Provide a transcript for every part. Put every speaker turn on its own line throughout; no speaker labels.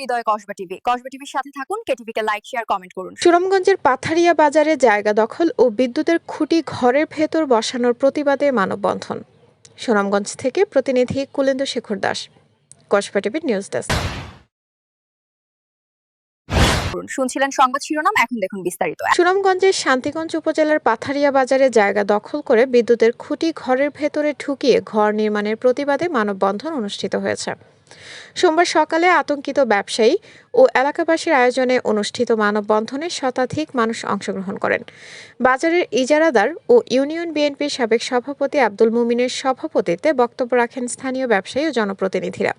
হৃদয় Kasba TV. Kasba টিভির সাথে থাকুন কেটিভিকে লাইক শেয়ার কমেন্ট করুন।
সুনামগঞ্জের পাথারিয়া বাজারে জায়গা দখল ও বিদ্যুতের খুঁটি ঘরের ভেতর বসানোর প্রতিবাদে মানববন্ধন। সুনামগঞ্জ থেকে প্রতিনিধি কুলেন্দু শেখর দাস কসবা টিভির নিউজ ডেস্ক
করুন শুনছিলেন সংবাদ শিরোনাম এখন দেখুন বিস্তারিত।
সুনামগঞ্জের শান্তিগঞ্জ উপজেলার পাথারিয়া বাজারে জায়গা দখল করে বিদ্যুতের খুঁটি ঘরের ভেতরে ঢুকিয়ে ঘর নির্মাণের প্রতিবাদে মানববন্ধন অনুষ্ঠিত হয়েছে। সোমবার সকালে আতঙ্কিত ব্যবসায়ী ও এলাকাবাসীর আয়োজনে অনুষ্ঠিত মানববন্ধনে শতাধিক মানুষ অংশগ্রহণ করেন। বাজারের ইজারাদার ও ইউনিয়ন বিএনপির সাবেক সভাপতি আব্দুল মুমিনের সভাপতিত্বে বক্তব্য রাখেন স্থানীয় ব্যবসায়ী ও জনপ্রতিনিধিরা।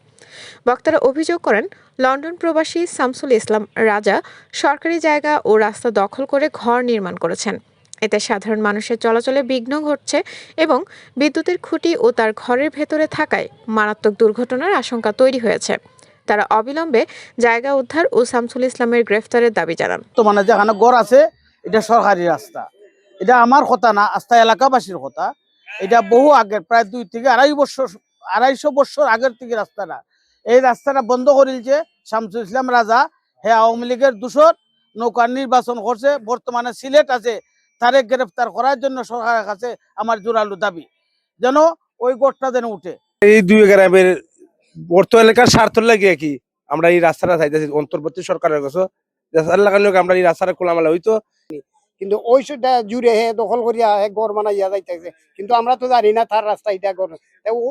বক্তারা অভিযোগ করেন, লন্ডন প্রবাসী শামসুল ইসলাম রাজা সরকারি জায়গা ও রাস্তা দখল করে ঘর নির্মাণ করেছেন। এতে সাধারণ মানুষের চলাচলে বিঘ্ন ঘটছে এবং বিদ্যুতের খুঁটি ও তার ঘরের ভেতরে থাকায় মারাত্মক দুর্ঘটনার আশঙ্কা তৈরি হয়েছে। তারা অবিলম্বে জায়গা উদ্ধার ও শামসুল ইসলামের গ্রেফতারের দাবি জানান।
বর্তমানে যেখানে গড় আছে, এটা সরকারি রাস্তা। এটা আমার কথা না, আস্থা এলাকাবাসীর কথা। এটা বহু আগের প্রায় দুই থেকে আড়াই বছর, আড়াইশো বছর আগের থেকে রাস্তাটা। এই রাস্তাটা বন্ধ করিলছে শামসুল ইসলাম রাজা। হে আওয়ামী লীগের দূষর নৌকার নির্বাচন করছে, বর্তমানে সিলেট আছে। তারে গ্রেফতার করার জন্য সরকারের কাছে আমার জোরালো দাবি। যেন ওই গোটটা যেন উঠে।
এই দুই গ্রামের অর্থ এলাকার স্বার্থ লাগিয়ে কি? আমরা এই রাস্তাটা চাইতেছি অন্তর্বর্তী সরকারের কাছে। আমরা এই রাস্তাটা খোলামেলা হইতো।
কিন্তু ওই সেটা জুড়ে হে দখল করিয়া হে গড় বানাইয়া যাইতেছে। কিন্তু আমরা তো জানি না তার রাস্তা এটা গড় ও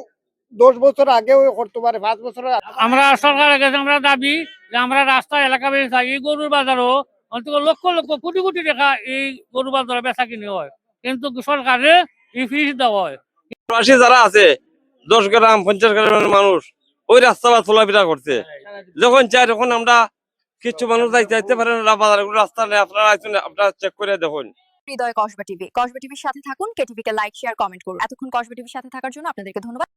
দশ বছর আগেও করতে পারে পাঁচ বছর
আমরা সরকারের কাছে আমরা দাবি যে আমরা রাস্তা এলাকা বেশি থাকি গরুর বাজারও অন্তত লক্ষ লক্ষ কোটি কোটি টাকা এই গরু বাজারে বেচা কিনে হয়। কিন্তু সরকারে এই ফিস দেওয়া হয়।
প্রবাসী যারা আছে দশ গ্রাম পঞ্চাশ গ্রামের মানুষ ওই রাস্তা বা চলাফেরা করছে। যখন চাই তখন আমরা কিছু মানুষ যাইতে যাইতে পারেন না বাজারে রাস্তা নেই আপনারা আপনারা চেক করে দেখুন।
হৃদয় কসবা টিভি। কসবা টিভির সাথে থাকুন কেটিভিকে লাইক শেয়ার কমেন্ট করুন। এতক্ষণ কসবা টিভির সাথে থাকার জন্য আপনাদেরকে ধন্যবাদ।